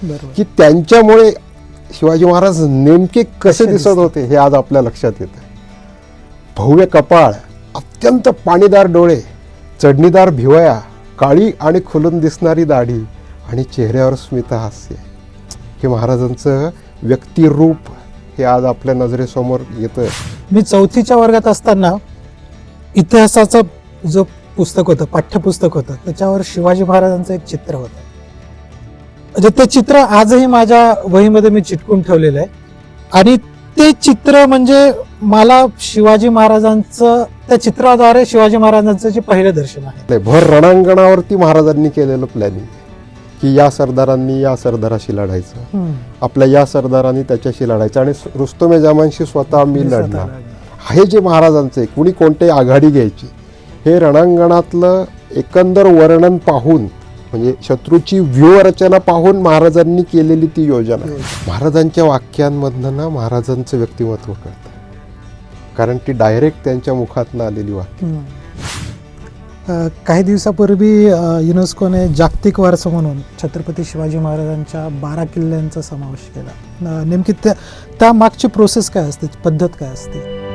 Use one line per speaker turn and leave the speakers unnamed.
की त्यांच्यामुळे शिवाजी महाराज नेमके कसे दिसत? होते हे आज आपल्या लक्षात येतं भव्य कपाळ अत्यंत पाणीदार डोळे चढणीदार भिवया काळी आणि खुलून दिसणारी दाढी आणि चेहऱ्यावर स्मितहास्य हे महाराजांचं व्यक्तिरूप हे आज आपल्या नजरेसमोर येतं
मी चौथीच्या वर्गात असताना इतिहासाचं जो पुस्तक होतं पाठ्यपुस्तक होतं त्याच्यावर शिवाजी महाराजांचं एक चित्र होतं. म्हणजे ते चित्र आजही माझ्या वहीमध्ये मी चिटकून ठेवलेलं आहे. आणि ते चित्र म्हणजे मला शिवाजी महाराजांचं त्या चित्राद्वारे शिवाजी महाराजांचं जे पहिलं दर्शन आहे.
भर रणांगणावरती महाराजांनी केलेलं प्लॅनिंग की या सरदारांनी या सरदाराशी लढायचं. आपल्या या सरदारांनी त्याच्याशी लढायचं. आणि रुस्तमे जामांशी स्वतः मी लढणार. हे जे महाराजांचे कुणी कोणते आघाडी घ्यायची हे रणांगणातलं एकंदर वर्णन पाहून म्हणजे शत्रूची व्यूहरचना पाहून महाराजांनी केलेली ती योजना. महाराजांच्या वाक्यांमधनं ना महाराजांचं व्यक्तिमत्व कळतं. कारण ती डायरेक्ट त्यांच्या मुखातनं आलेली वाक्य.
काही दिवसापूर्वी युनेस्कोने जागतिक वारसा म्हणून छत्रपती शिवाजी महाराजांच्या बारा किल्ल्यांचा समावेश केला. नेमकी त्या त्या मागची प्रोसेस काय असते? पद्धत काय असते?